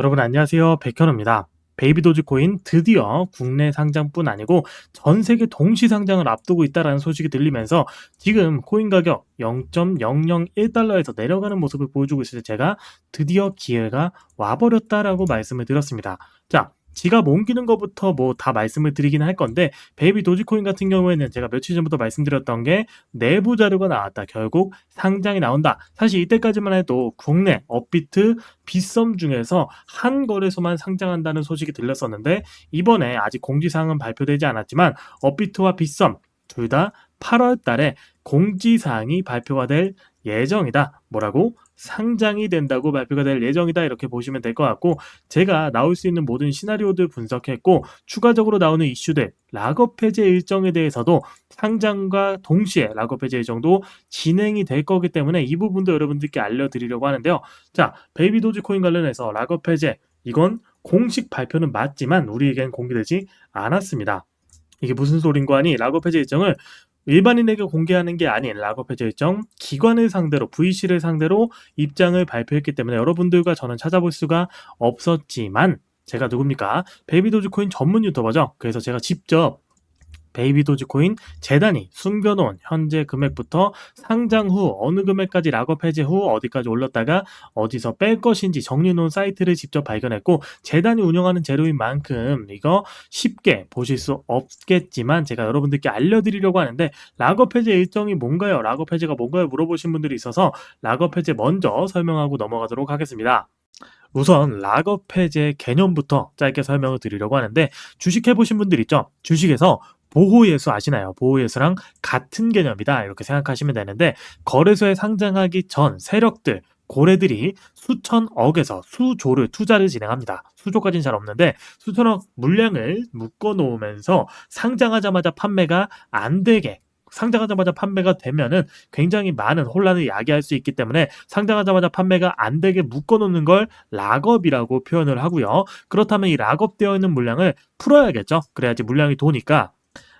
여러분 안녕하세요. 백현우입니다. 베이비 도지코인 드디어 국내 상장뿐 아니고 전 세계 동시 상장을 앞두고 있다라는 소식이 들리면서 지금 코인 가격 0.001달러에서 내려가는 모습을 보여주고 있을 때 제가 드디어 기회가 와버렸다라고 말씀을 드렸습니다. 자, 지갑 옮기는 것부터 뭐 다 말씀을 드리긴 할 건데 베이비 도지코인 같은 경우에는 제가 며칠 전부터 말씀드렸던 게 내부 자료가 나왔다. 결국 상장이 나온다. 사실 이때까지만 해도 국내 업비트 빗썸 중에서 한 거래소만 상장한다는 소식이 들렸었는데 이번에 아직 공지사항은 발표되지 않았지만 업비트와 빗썸 둘 다 8월 달에 공지사항이 발표가 될 예정이다. 뭐라고? 상장이 된다고 발표가 될 예정이다. 이렇게 보시면 될 것 같고, 제가 나올 수 있는 모든 시나리오들 분석했고, 추가적으로 나오는 이슈들, 락업 해제 일정에 대해서도 상장과 동시에 락업 해제 일정도 진행이 될 거기 때문에 이 부분도 여러분들께 알려드리려고 하는데요. 자, 베이비 도지코인 관련해서 락업 해제, 이건 공식 발표는 맞지만 우리에겐 공개되지 않았습니다. 이게 무슨 소린가 하니 락업 해제 일정을 일반인에게 공개하는 게 아닌 락업 해제 일정 기관을 상대로 VC를 상대로 입장을 발표했기 때문에 여러분들과 저는 찾아볼 수가 없었지만 제가 누굽니까? 베이비 도지코인 전문 유튜버죠. 그래서 제가 직접 베이비 도지코인 재단이 숨겨놓은 현재 금액부터 상장 후 어느 금액까지 락업 해제 후 어디까지 올렸다가 어디서 뺄 것인지 정리해놓은 사이트를 직접 발견했고 재단이 운영하는 재료인 만큼 이거 쉽게 보실 수 없겠지만 제가 여러분들께 알려드리려고 하는데 락업 해제 일정이 뭔가요? 락업 해제가 뭔가요? 물어보신 분들이 있어서 락업 해제 먼저 설명하고 넘어가도록 하겠습니다. 우선 락업 해제 개념부터 짧게 설명을 드리려고 하는데 주식 해보신 분들 있죠? 주식에서 보호예수 아시나요? 보호예수랑 같은 개념이다. 이렇게 생각하시면 되는데 거래소에 상장하기 전 세력들 고래들이 수천억에서 수조를 투자를 진행합니다. 수조까지는 잘 없는데 수천억 물량을 묶어 놓으면서 상장하자마자 판매가 안 되게 상장하자마자 판매가 되면은 굉장히 많은 혼란을 야기할 수 있기 때문에 상장하자마자 판매가 안 되게 묶어놓는 걸 락업이라고 표현을 하고요. 그렇다면 이 락업되어 있는 물량을 풀어야겠죠. 그래야지 물량이 도니까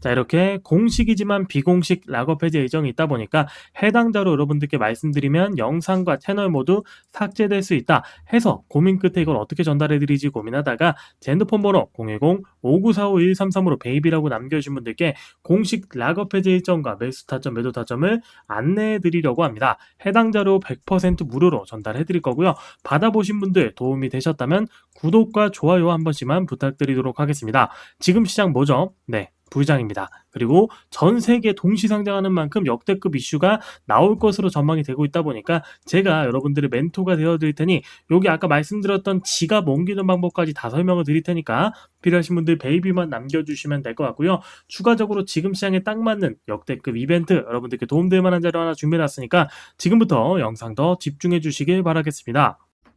자, 이렇게 공식이지만 비공식 락업 해제 예정이 있다 보니까 해당자로 여러분들께 말씀드리면 영상과 채널 모두 삭제될 수 있다 해서 고민 끝에 이걸 어떻게 전달해드리지 고민하다가 제 핸드폰 번호 010-5945-133으로 베이비라고 남겨주신 분들께 공식 락업 해제 일정과 매수 타점, 매도 타점을 안내해드리려고 합니다. 해당자로 100% 무료로 전달해드릴 거고요. 받아보신 분들 도움이 되셨다면 구독과 좋아요 한 번씩만 부탁드리도록 하겠습니다. 지금 시장 뭐죠? 네. 부장입니다. 그리고 전 세계 동시 상장하는 만큼 역대급 이슈가 나올 것으로 전망이 되고 있다 보니까 제가 여러분들의 멘토가 되어 드릴 테니 여기 아까 말씀드렸던 지갑 옮기는 방법까지 다 설명을 드릴 테니까 필요하신 분들 베이비만 남겨주시면 될 것 같고요. 추가적으로 지금 시장에 딱 맞는 역대급 이벤트 여러분들께 도움될 만한 자료 하나 준비해놨으니까 지금부터 영상 더 집중해 주시길 바라겠습니다.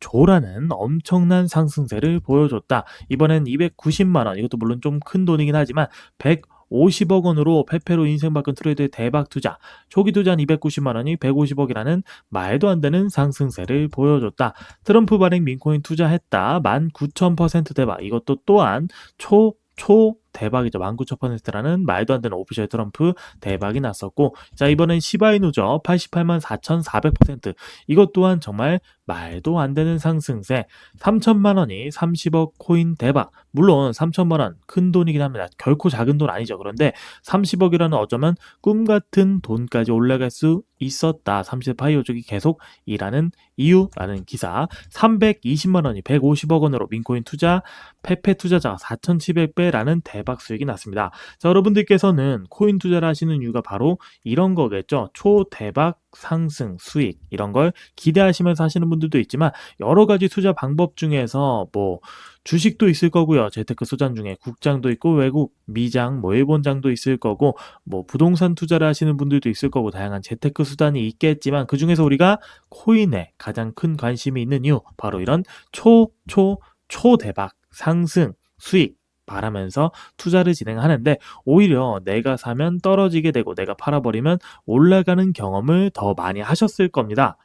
조라는 엄청난 상승세를 보여줬다. 이번엔 290만원, 이것도 물론 좀 큰 돈이긴 하지만 150억 원으로 페페로 인생 바꾼 트레이드의 대박 투자, 초기 투자한 290만 원이 150억이라는 말도 안 되는 상승세를 보여줬다. 트럼프 발행 민코인 투자했다. 19,000% 대박. 이것도 또한 초, 초, 대박이죠. 19,000%라는 말도 안 되는 오피셜 트럼프 대박이 났었고 자 이번엔 시바이누죠. 88만 4,400% 이것 또한 정말 말도 안 되는 상승세 3천만 원이 30억 코인 대박 물론 3천만 원 큰 돈이긴 합니다. 결코 작은 돈 아니죠. 그런데 30억이라는 어쩌면 꿈 같은 돈까지 올라갈 수 있었다. 30대 파이오족이 계속 일하는 이유라는 기사 320만 원이 150억 원으로 민코인 투자 페페 투자자가 4,700배라는 대박 수익이 났습니다. 자, 여러분들께서는 코인 투자를 하시는 이유가 바로 이런 거겠죠. 초대박 상승 수익 이런 걸 기대하시면서 하시는 분들도 있지만 여러 가지 투자 방법 중에서 뭐 주식도 있을 거고요. 재테크 소장 중에 국장도 있고 외국 미장, 뭐 일본장도 있을 거고 뭐 부동산 투자를 하시는 분들도 있을 거고 다양한 재테크 수단이 있겠지만 그 중에서 우리가 코인에 가장 큰 관심이 있는 이유 바로 이런 초, 초, 초대박 상승 수익 바라면서 투자를 진행하는데 오히려 내가 사면 떨어지게 되고 내가 팔아버리면 올라가는 경험을 더 많이 하셨을 겁니다.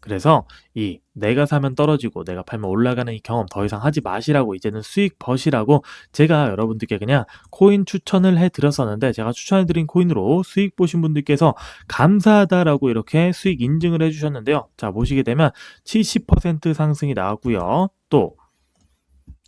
그래서 이 내가 사면 떨어지고 내가 팔면 올라가는 이 경험 더 이상 하지 마시라고 이제는 수익 버시라고 제가 여러분들께 그냥 코인 추천을 해 드렸었는데 제가 추천해 드린 코인으로 수익 보신 분들께서 감사하다라고 이렇게 수익 인증을 해 주셨는데요. 자, 보시게 되면 70% 상승이 나왔고요. 또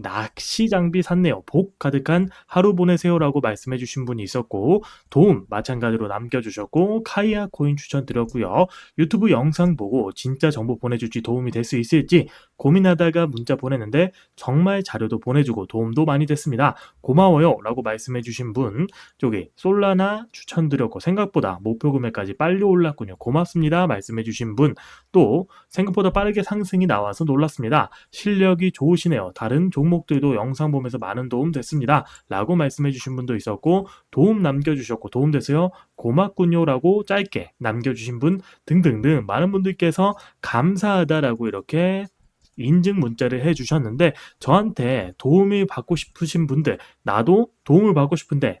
낚시 장비 샀네요. 복 가득한 하루 보내세요라고 말씀해 주신 분이 있었고 도움 마찬가지로 남겨 주셨고 카이아 코인 추천 드렸고요. 유튜브 영상 보고 진짜 정보 보내 줄지 도움이 될 수 있을지 고민하다가 문자 보냈는데 정말 자료도 보내주고 도움도 많이 됐습니다. 고마워요 라고 말씀해 주신 분 저기 솔라나 추천드렸고 생각보다 목표 금액까지 빨리 올랐군요. 고맙습니다 말씀해 주신 분 또 생각보다 빠르게 상승이 나와서 놀랐습니다. 실력이 좋으시네요. 다른 종 목들도 영상 보면서 많은 도움 됐습니다. 라고 말씀해 주신 분도 있었고 도움 남겨주셨고 도움 됐어요. 고맙군요 라고 짧게 남겨주신 분 등등등 많은 분들께서 감사하다라고 이렇게 인증 문자를 해주셨는데 저한테 도움을 받고 싶으신 분들 나도 도움을 받고 싶은데